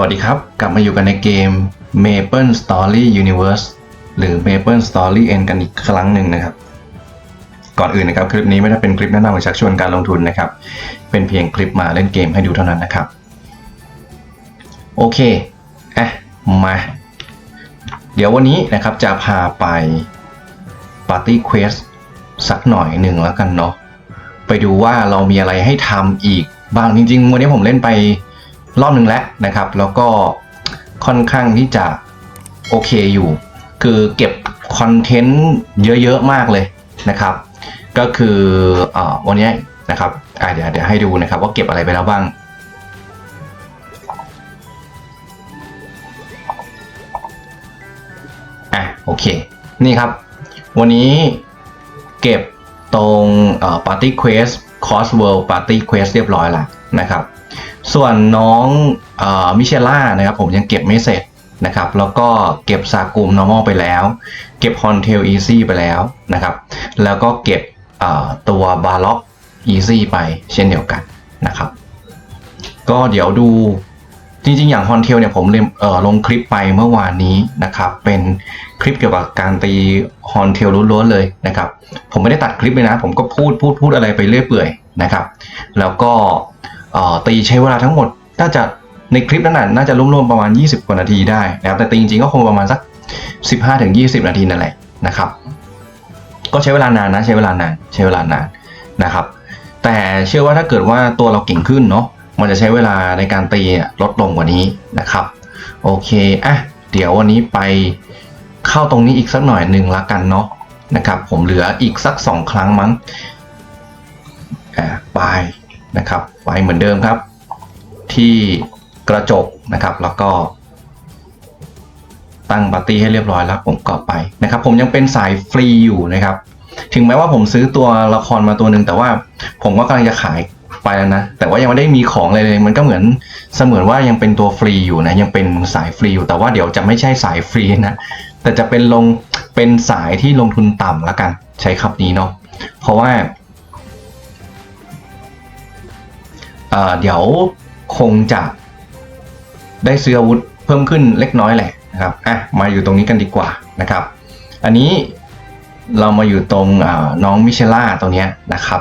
วัสดีครับ กลับมาอยู่กันในเกม Maple Story Universe หรือ Maple Story End กันอีกครั้งหนึ่งนะครับ ก่อนอื่นนะครับคลิปนี้ไม่ได้เป็นคลิปแนะนำหรือชักชวนการลงทุนนะครับ เป็นเพียงคลิปมาเล่นเกมให้ดูเท่านั้นนะครับ โอเคอะมา เดี๋ยววันนี้นะครับจะพาไป Party Quest สักหน่อยหนึ่งแล้วกันเนาะไปดูว่าเรามีอะไรให้ทำอีกบ้างจริงๆ วันนี้ผมเล่นไป รอบหนึ่งแล้วนะครับ แล้วก็ค่อนข้างที่จะโอเคอยู่ คือเก็บคอนเทนต์เยอะๆมากเลยนะครับ ก็คืออวันนี้นะครับเดี๋ยวเดี๋ยวให้ดูนะครับ ว่าเก็บอะไรไปแล้วบ้างอะโอเค นี่ครับ วันนี้เก็บตรงเอ่อ Party Quest Cross World Party Quest เรียบร้อยแล้วนะครับ ส่วนน้องอมิเชล่านะครับผมยังเก็บไม่เสร็จนะครับ แล้วก็เก็บซากุม normal ไปแล้ว เก็บ Hontail Easy ไปแล้วนะครับ แล้วก็เก็บตัว b a r l o c k Easy ไปเช่นเดียวกันนะครับ ก็เดี๋ยวดูจริงๆ อย่างฮอนเทลเนี่ยผมเลมเอ่อลงคลิปไปเมื่อวานนี้นะครับ เป็นคลิปเกี่ยวกับการตีฮอนเทลล้วนๆเลยนะครับ ผมไม่ได้ตัดคลิปเลยนะ ผมก็พูดพูดพูดอะไรไปเรื่อยเปื่อยนะครับ แล้วก็ ตีใช้เวลาทั้งหมดน่าจะในคลิปนั้นน่าจะร่วมๆประมาณ 20 กว่านาทีได้นะครับแต่ตีจริงๆก็คงประมาณสัก 15-20 นาทีนั่นแหละนะครับ ก็ใช้เวลานานนะใช้เวลานานใช้เวลานานนะครับ แต่เชื่อว่าถ้าเกิดว่าตัวเราเก่งขึ้นเนาะมันจะใช้เวลาในการตีลดลงกว่านี้นะครับ โอเคอะเดี๋ยววันนี้ไปเข้าตรงนี้อีกสักหน่อยหนึ่งละกันเนาะนะครับ ผมเหลืออีกสักสองครั้งมั้งอ่าไป นะครับไปเหมือนเดิมครับ ที่กระจกนะครับ แล้วก็ ตั้งปาร์ตี้ให้เรียบร้อยแล้วผมก็ไปนะครับ ผมยังเป็นสายฟรีอยู่นะครับ ถึงแม้ว่าผมซื้อตัวละครมาตัวหนึ่งแต่ว่าผมก็กำลังจะขายไปแล้วนะ แต่ว่ายังไม่ได้มีของอะไรเลย มันก็เหมือนเสมือนว่ายังเป็นตัวฟรีอยู่นะ ยังเป็นสายฟรีอยู่ แต่ว่าเดี๋ยวจะไม่ใช่สายฟรีนะ แต่จะเป็นลง เป็นสายที่ลงทุนต่ำแล้วกัน ใช้คำนี้เนาะ เพราะว่า เดี๋ยวคงจะได้ซื้ออาวุธเพิ่มขึ้นเล็กน้อยแหละนะครับอะมาอยู่ตรงนี้กันดีกว่านะครับ อันนี้เรามาอยู่ตรงน้องมิเชล่าตรงนี้นะครับ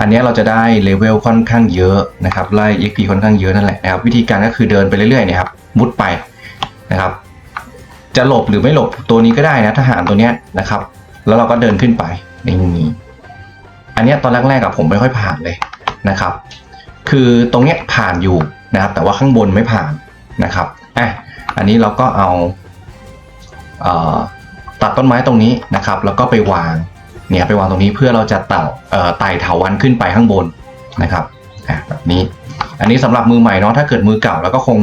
อันนี้เราจะได้เลเวลค่อนข้างเยอะนะครับไล่ XP ค่อนข้างเยอะนั่นแหละนะครับ วิธีการก็คือเดินไปเรื่อยๆนี่ยครับมุดไปนะครับ จะหลบหรือไม่หลบตัวนี้ก็ได้นะทหารตัวเนี้ยนะครับ แล้วเราก็เดินขึ้นไปในี่อันนี้ตอนแรกๆกับผมไม่ค่อยผ่านเลยนะครับ คือตรงเนี้ยผ่านอยู่นะครับ แต่ว่าข้างบนไม่ผ่านนะครับอะอันนี้เราก็เอาเอ่อตัดต้นไม้ตรงนี้นะครับ แล้วก็ไปวางเนี่ยไปวางตรงนี้เพื่อเราจะเต่าเอ่อไต่เถาวันขึ้นไปข้างบนนะครับอะแบบนี้ อันนี้สำหรับมือใหม่เนาะถ้าเกิดมือเก่าแล้วก็คง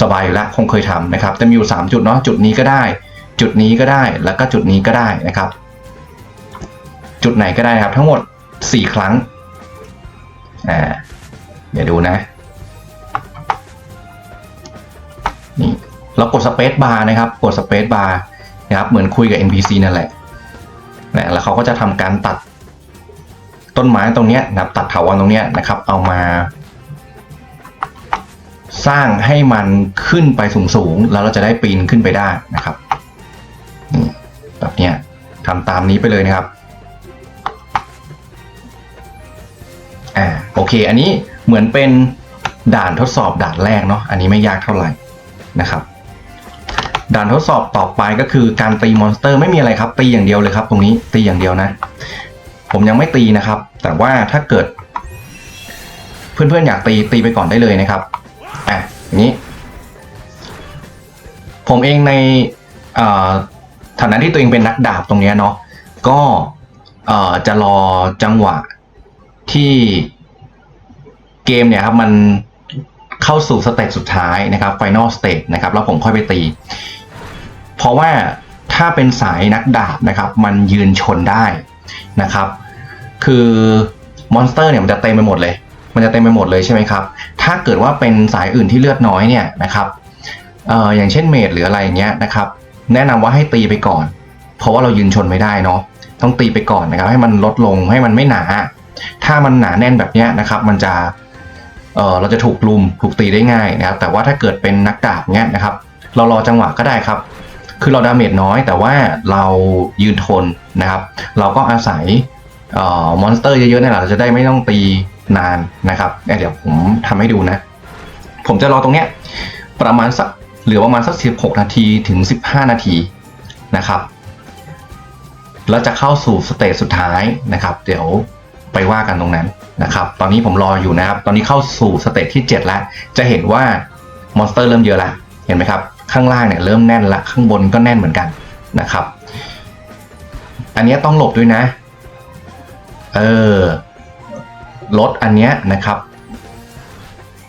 สบายอยู่แล้วคงเคยทำนะครับจะมีอยู่ 3 จุดเนาะจุดนี้ก็ได้ จุดนี้ก็ได้แล้วก็จุดนี้ก็ได้นะครับ จุดไหนก็ได้ครับ ทั้งหมด 4 ครั้ง อ่า เดี๋ยวดูนะ นี่ เรากดสเปซบาร์นะครับ กดสเปซบาร์นะครับ เหมือนคุยกับ NPC นั่นแหละนะแล้วเขาก็จะทำการตัดต้นไม้ตรงนี้นะครับ ตัดเถาวันตรงนี้นะครับ เอามา สร้างให้มันขึ้นไปสูงๆ แล้วเราจะได้ปีนขึ้นไปได้นะครับนี่แบบนี้ทำตามนี้ไปเลยนะครับ อ่า เค อันนี้เหมือนเป็นด่านทดสอบด่านแรกเนาะอันนี้ไม่ยากเท่าไหร่นะครับ ด่านทดสอบต่อไปก็คือการตีมอนสเตอร์ไม่มีอะไรครับ ตีอย่างเดียวเลยครับ ตรงนี้ตีอย่างเดียวนะ ผมยังไม่ตีนะครับ แต่ว่าถ้าเกิด เพื่อนๆอยากตีตีไปก่อนได้เลยนะครับอะอย่างนี้ ผมเองในฐานะที่ตัวเองเป็นนักดาบตรงนี้เนาะก็จะรอจังหวะที่ เกมเนี่ยครับมันเข้าสู่สเตจสุดท้ายนะครับ Final Stage นะครับ แล้วผมค่อยไปตี เพราะว่าถ้าเป็นสายนักดาบนะครับ มันยืนชนได้นะครับ คือมอนสเตอร์เนี่ยมันจะเต็มไปหมดเลย มันจะเต็มไปหมดเลยใช่ไหมครับ ถ้าเกิดว่าเป็นสายอื่นที่เลือดน้อยเนี่ยนะครับเอ่ออย่างเช่นเมดหรืออะไรอย่างเงี้ยนะครับ แนะนำว่าให้ตีไปก่อน เพราะว่าเรายืนชนไม่ได้เนาะ ต้องตีไปก่อนนะครับ ให้มันลดลงให้มันไม่หนา ถ้ามันหนาแน่นแบบเนี้ยนะครับ มันจะ เออเราจะถูกลุมถูกตีได้ง่ายนะครับแต่ว่าถ้าเกิดเป็นนักดาบเนี้ยนะครับ เรารอจังหวะก็ได้ครับ คือเราดาเมจน้อยแต่ว่าเรายืนทนนะครับ เราก็อาศัยเอ่อมอนสเตอร์เยอะๆเนี่ยแหละเราจะได้ไม่ต้องตีนานนะครับเดี๋ยวผมทำให้ดูนะ ผมจะรอตรงเนี้ยประมาณสักเหลือประมาณสัก 16 นาทีถึง 15 นาทีนะครับแล้วจะเข้าสู่สเตจสุดท้ายนะครับ เดี๋ยว ไปว่ากันตรงนั้นนะครับตอนนี้ผมรออยู่นะครับ ตอนนี้เข้าสู่สเตจที่ 7 แล้ว จะเห็นว่ามอนสเตอร์เริ่มเยอะแล้วเห็นไหมครับ ข้างล่างเนี่ยเริ่มแน่นละข้างบนก็แน่นเหมือนกันนะครับ อันนี้ต้องหลบด้วยนะ เออรถอันเนี้ยนะครับ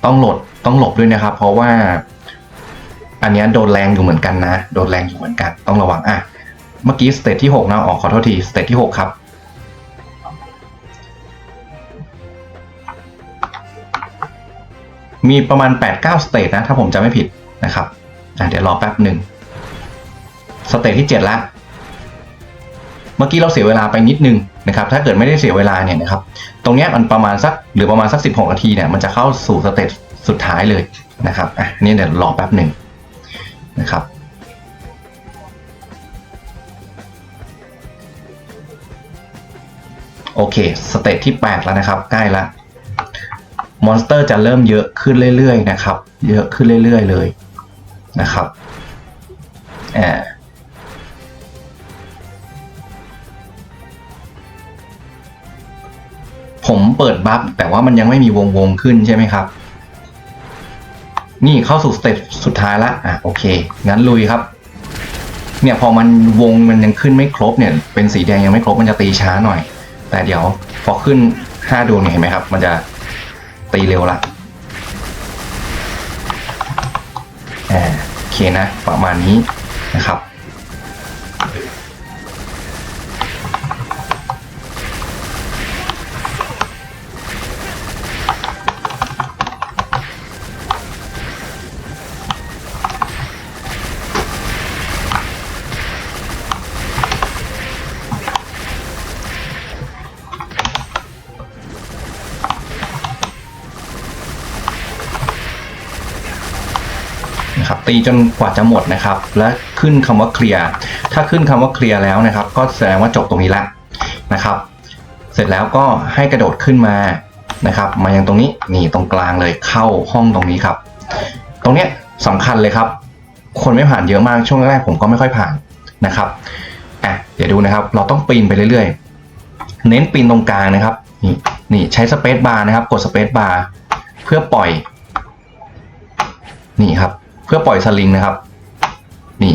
ต้องหลบต้องหลบด้วยนะครับ เพราะว่า อันนี้โดนแรงอยู่เหมือนกันนะ โดนแรงอยู่เหมือนกัน ต้องระวังอะเมื่อกี้สเตจที่6นะออกขอโทษทีสเตจที่ 6 ครับ มีประมาณ 8-9สเตจนะ ถ้าผมจำไม่ผิดนะครับอะเดี๋ยวรอแป๊บหนึ่งสเตจที่ 7 แล้ว เมื่อกี้เราเสียเวลาไปนิดนึงนะครับ ถ้าเกิดไม่ได้เสียเวลาเนี่ยนะครับ ตรงเนี้ยมันประมาณสักหรือประมาณสัก 16 นาทีเนี่ย มันจะเข้าสู่สเตจสุดท้ายเลยนะครับ อะ นี่เดี๋ยวรอแป๊บหนึ่งนะครับ โอเค สเตจที่ 8 แล้วนะครับ ใกล้ละ มอนสเตอร์จะเริ่มเยอะขึ้นเรื่อยๆนะครับ เยอะขึ้นเรื่อยๆเลยนะครับแอบผมเปิดบัฟแต่ว่ามันยังไม่มีวงวงๆขึ้นใช่ไหมครับ นี่เข้าสู่สเตจสุดท้ายละอะโอเค งั้นลุยครับ เนี่ยพอมันวงมันยังขึ้นไม่ครบเนี่ย เป็นสีแดงยังไม่ครบมันจะตีช้าหน่อย แต่เดี๋ยวพอขึ้นห้าดวงเนี่ยเห็นไหมครับ มันจะ ตีเร็วละอ่าโอเคนะประมาณนี้นะครับ ตีจนกว่าจะหมดนะครับ และขึ้นคำว่าเคลียร์ถ้าขึ้นคำว่าเคลียร์แล้วนะครับ ก็แสดงว่าจบตรงนี้ละนะครับ เสร็จแล้วก็ให้กระโดดขึ้นมานะครับ มายังตรงนี้นี่ตรงกลางเลยเข้าห้องตรงนี้ครับ ตรงเนี้ยสำคัญเลยครับ คนไม่ผ่านเยอะมากช่วงแรกผมก็ไม่ค่อยผ่านนะครับอะเดี๋ยวดูนะครับ เราต้องปีนไปเรื่อยๆ เน้นปีนตรงกลางนะครับนี่นี่ใช้สเปซบาร์นะครับ กดสเปซบาร์เพื่อปล่อย นี่ครับ เพื่อปล่อยสลิงนะครับ นี่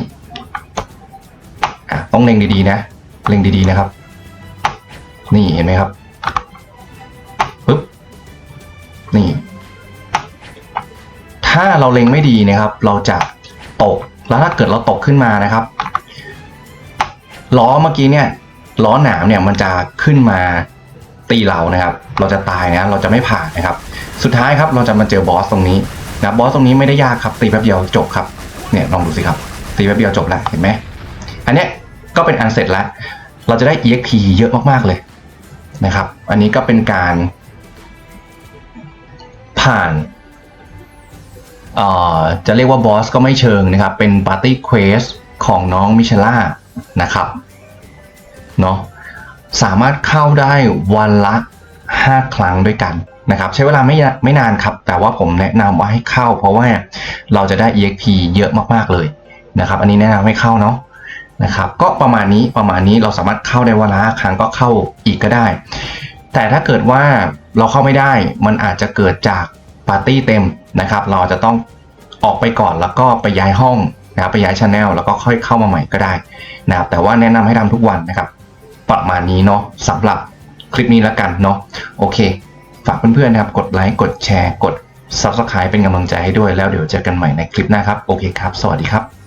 ต้องเล็งดีๆนะ เล็งดีๆนะครับ นี่เห็นไหมครับปึ๊บนี่ ถ้าเราเล็งไม่ดีนะครับ เราจะตกแล้วถ้าเกิดเราตกขึ้นมานะครับล้อเมื่อกี้เนี่ยล้อหนามเนี่ยมันจะขึ้นมาตีเรานะครับ เราจะตายนะ เราจะไม่ผ่านนะครับ สุดท้ายครับเราจะมาเจอบอสตรงนี้ นะบอสตรงนี้ไม่ได้ยากครับตีแป๊บเดียวจบครับเนี่ยลองดูสิครับตีแป๊บเดียวจบแล้วเห็นไหมอันเนี้ยก็เป็นอันเสร็จแล้วเราจะได้ EXP เยอะมากๆเลยนะครับ อันนี้ก็เป็นการผ่านจะเรียกว่าบอสก็ไม่เชิงนะครับ เป็นปาร์ตี้เควสของน้องมิชล่านะครับเนาะสามารถเข้าได้วันละ 5 ครั้งด้วยกัน นะครับใช้เวลาไม่ไม่นานครับ แต่ว่าผมแนะนำว่าให้เข้า เพราะว่าเราจะได้ EXP เยอะมากๆเลยนะครับ อันนี้แนะนำให้เข้าเนาะนะครับ ก็ประมาณนี้ประมาณนี้เราสามารถเข้าได้วันละห้าครั้งก็เข้าอีกก็ได้ แต่ถ้าเกิดว่าเราเข้าไม่ได้มันอาจจะเกิดจากปาร์ตี้เต็มนะครับ เราจะต้องออกไปก่อนแล้วก็ไปย้ายห้องนะครับไปย้ายช anel แล้วก็ค่อยเข้ามาใหม่ก็ได้นะครับแต่ว่าแนะนำให้ทำทุกวันนะครับ ประมาณนี้เนาะสำหรับคลิปนี้แล้วกันเนาะโอเคากเพื่อนๆนะครับ กดไลค์ กดแชร์ กด Subscribe เป็นกำลังใจให้ด้วยแล้วเดี๋ยวเจอกันใหม่ในคลิปหน้าครับ โอเคครับ สวัสดีครับ